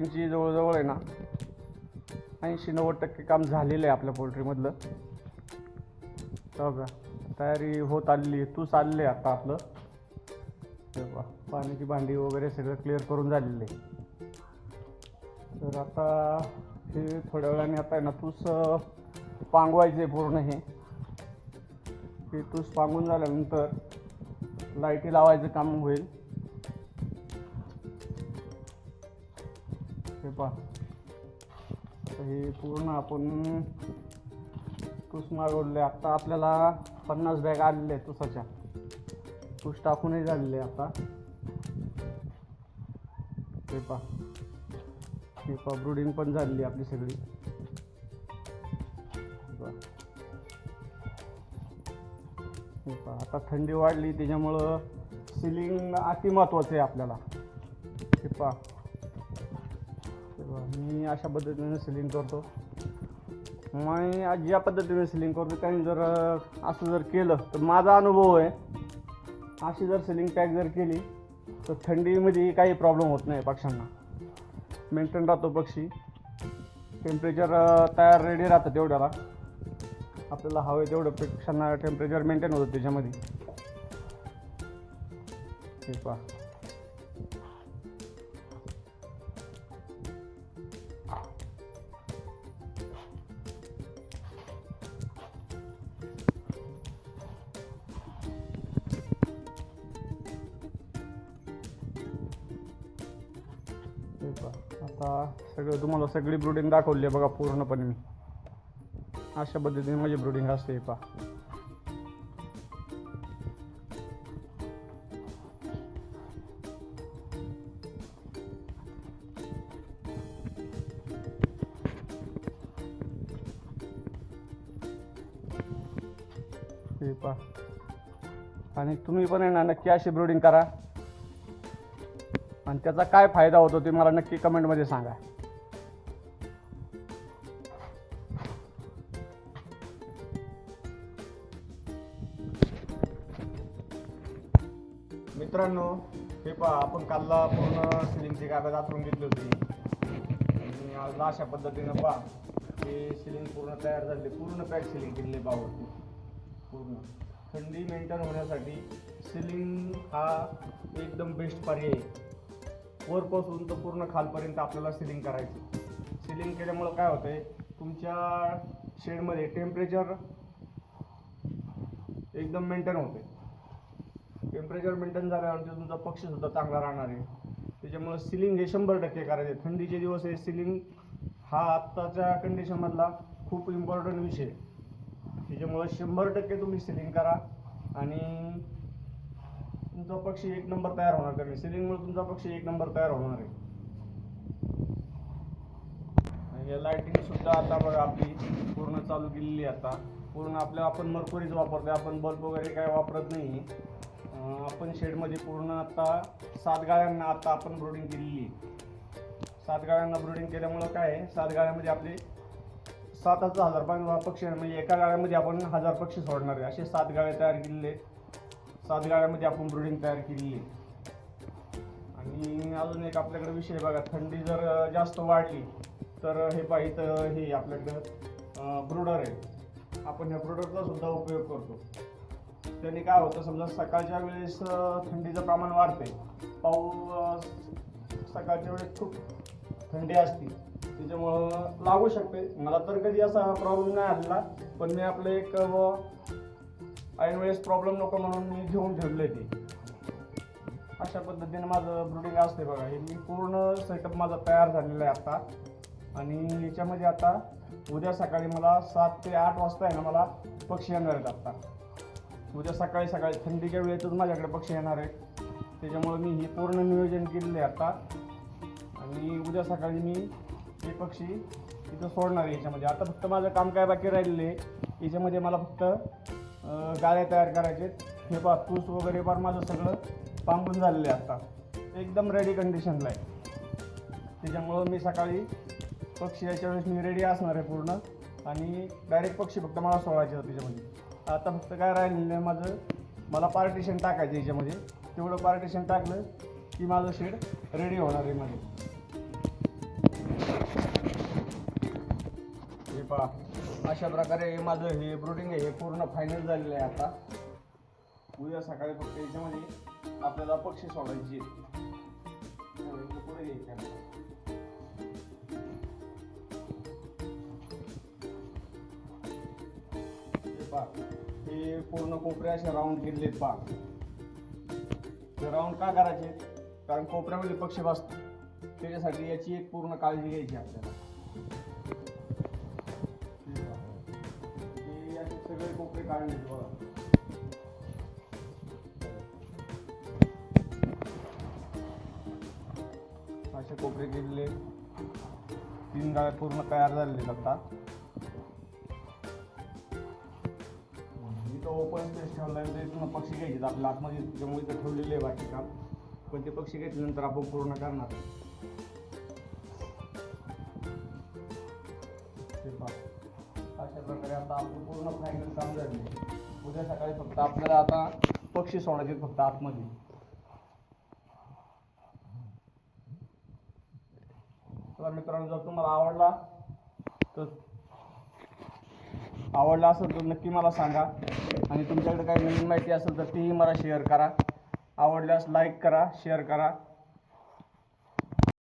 त्यांची जवळजवळ आहे ना ऐंशी नव्वद टक्के काम झालेलं आहे आपल्या पोल्ट्रीमधलं. तर बघा तयारी होत आलेली आहे तू चालले आता आपलं. हे पाण्याची भांडी वगैरे सगळं क्लिअर करून झालेलं आहे. तर आता हे थोड्या वेळाने आता आहे ना तूस पांगवायचं पांगवायचे पूर्ण हे. ते तूस पांगून झाल्यानंतर लाईटी लावायचं काम होईल. हे पहा. हे पूर्ण आपण तूस मागवले. आत्ता आपल्याला पन्नास बॅग आलेले आहेत तुसाच्या तूस टाकूनही झालेले आहे आता. हे पहा. हे पहा ब्रुडिंग पण झालेली आहे आपली सगळी. आता थंडी वाढली त्याच्यामुळं सिलिंग अति महत्त्वाचं आहे आपल्याला. हे पहा. मी अशा पद्धतीने सिलिंग करतो. मी आज ज्या पद्धतीने सिलिंग करतो. त्यांनी जर असं जर केलं तर माझा अनुभव आहे अशी जर सिलिंग पॅक जर केली तर थंडीमध्ये काही प्रॉब्लेम होत नाही पक्ष्यांना. मेंटेन राहतो पक्षी. टेम्परेचर तयार रेडी राहतं तेवढ्याला. आपल्याला हवे तेवढं पक्ष्यांना टेम्परेचर मेंटेन होतं त्याच्यामध्ये. हे पहा. आता सगळं तुम्हाला सगळी ब्रुडिंग दाखवली आहे बघा पूर्णपणे मी. अशा पद्धतीने माझी ब्रुडिंग असते हे पहा. हे पहा. आणि तुम्ही पण आहे ना नक्की अशी ब्रुडिंग करा. आणि त्याचा काय फायदा होतो ते मला नक्की कमेंटमध्ये सांगा. मित्रांनो हे पहा आपण कालला पूर्ण सिलिंगची कागद आतरून घेतली होती. आणि आज अशा पद्धतीनं पहा हे सिलिंग पूर्ण तयार झाले पूर्ण पॅक सिलिंग केलेली आहे पूर्ण. थंडी मेंटेन होण्यासाठी सिलिंग हा एकदम बेस्ट पर्याय आहे. वरपासून तर पूर्ण खालपर्यंत आपल्याला सिलिंग करायची. सिलिंग केल्यामुळं काय होतंय तुमच्या शेडमध्ये टेम्परेचर एकदम मेंटेन होते टेम्परेचर मेंटेन झाल्यानंतर तुमचा पक्षीसुद्धा चांगला राहणार आहे. त्याच्यामुळं सिलिंग हे शंभर टक्के करायचे. थंडीचे दिवस हे सिलिंग हा आत्ताच्या कंडिशनमधला खूप इम्पॉर्टंट विषय त्याच्यामुळं शंभर टक्के तुम्ही सिलिंग करा आणि तुमचा पक्ष एक नंबर तयार होणार कमी सिलिंगमुळे तुमचा पक्ष एक नंबर तयार होणार आहे. या लाईटिंग सुद्धा आता बघा आपली पूर्ण चालू केलेली आता. पूर्ण आपल्या आपण मरकुरीच वापरतोय. आपण बल्ब वगैरे काय वापरत नाही. आपण शेडमध्ये पूर्ण आता सात गाळ्यांना आता आपण ब्रोडिंग केलेली आहे. सात गाळ्यांना ब्रोडिंग केल्यामुळं काय आहे? सात गाळ्यामध्ये आपले सात हजार हजार पक्षी आहे. म्हणजे एका गाळ्यामध्ये आपण हजार पक्षी सोडणार आहे. असे सात गाळे तयार केलेले आहेत. सात गाळ्यामध्ये आपण ब्रुडिंग तयार केलेली आहे. आणि अजून एक आपल्याकडे विषय बघा थंडी जर जास्त वाढली तर हे पहा हे आपल्याकडं ब्रुडर आहे आपण ह्या ब्रुडरचा सुद्धा उपयोग करतो. त्याने काय होतं समजा सकाळच्या वेळेस थंडीचं प्रमाण वाढते पाऊस सकाळच्या वेळेस खूप थंडी असते. त्याच्यामुळं लागू शकते. मला तर कधी असा प्रॉब्लेम नाही आलेला पण मी आपलं एक ऐन वेळेस प्रॉब्लेम नको म्हणून मी घेऊन ठेवले ते. अशा पद्धतीने माझं ब्रुडिंग असते बघा. हे मी पूर्ण सेटअप माझा तयार झालेला आहे आता. आणि याच्यामध्ये आता उद्या सकाळी मला सात ते आठ वाजता आहे ना मला पक्षी येणार आहेत आत्ता उद्या सकाळी सकाळी थंडीच्या वेळेतच माझ्याकडे पक्षी येणार आहेत. त्याच्यामुळे मी हे पूर्ण नियोजन केलेलं आहे आता. आणि उद्या सकाळी मी हे पक्षी इथं सोडणार आहे याच्यामध्ये. आता फक्त माझं काम काय बाकी राहिलेलं आहे? याच्यामध्ये मला फक्त गाड्या तयार करायचे. हे पा तूस वगैरे फार माझं सगळं पांबून झालेलं आहे आत्ता एकदम रेडी कंडिशनला आहे. त्याच्यामुळं मी सकाळी पक्षी याच्या वेळेस मी रेडी असणार आहे पूर्ण. आणि डायरेक्ट पक्षी फक्त मला सोडायचे होते त्याच्यामध्ये. आता फक्त काय राहिलेलं आहे माझं. मला पार्टिशन टाकायचं याच्यामध्ये. तेवढं पार्टिशन टाकलं की माझं शेड रेडी होणार आहे मध्ये हे पहा. अशा प्रकारे माझं हे ब्रुडिंग आहे हे पूर्ण फायनल झालेलं आहे आता. उद्या सकाळी फक्त याच्यामध्ये आपल्याला पक्षी सोडायची आहेत. पुढे घ्यायचे हे पहा हे पूर्ण कोपऱ्या असे राऊंड केलेले आहेत पहा राऊंड का करायचे? कारण कोपऱ्यामध्ये पक्षी बसतो त्याच्यासाठी याची एक पूर्ण काळजी घ्यायची आपल्याला. कोपरे काढले बघा. असे कोपरे केलेले तीन गाड्या पूर्ण तयार झालेले आहेत आता. इथं ओपन स्पेस ठेवला आहे इथून पक्षी घ्यायचे आपल्या आतमध्ये त्यामुळे इथं ठेवलेले आहे बाकी काम पण ते पक्षी घेतल्यानंतर आपण पूर्ण करणार. ते पहा. प्रकारे आता आपलं पूर्ण फायनल काम झाले उद्या सकाळी फक्त आपल्याला आता पक्षी सोडायचे फक्त आतमध्ये. तर मित्रांनो जर तुम्हाला आवडला तर आवडला असेल तर नक्की मला सांगा. आणि तुमच्याकडे काही नवीन माहिती असेल तर तीही मला शेअर करा. आवडल्यास लाईक करा शेअर करा.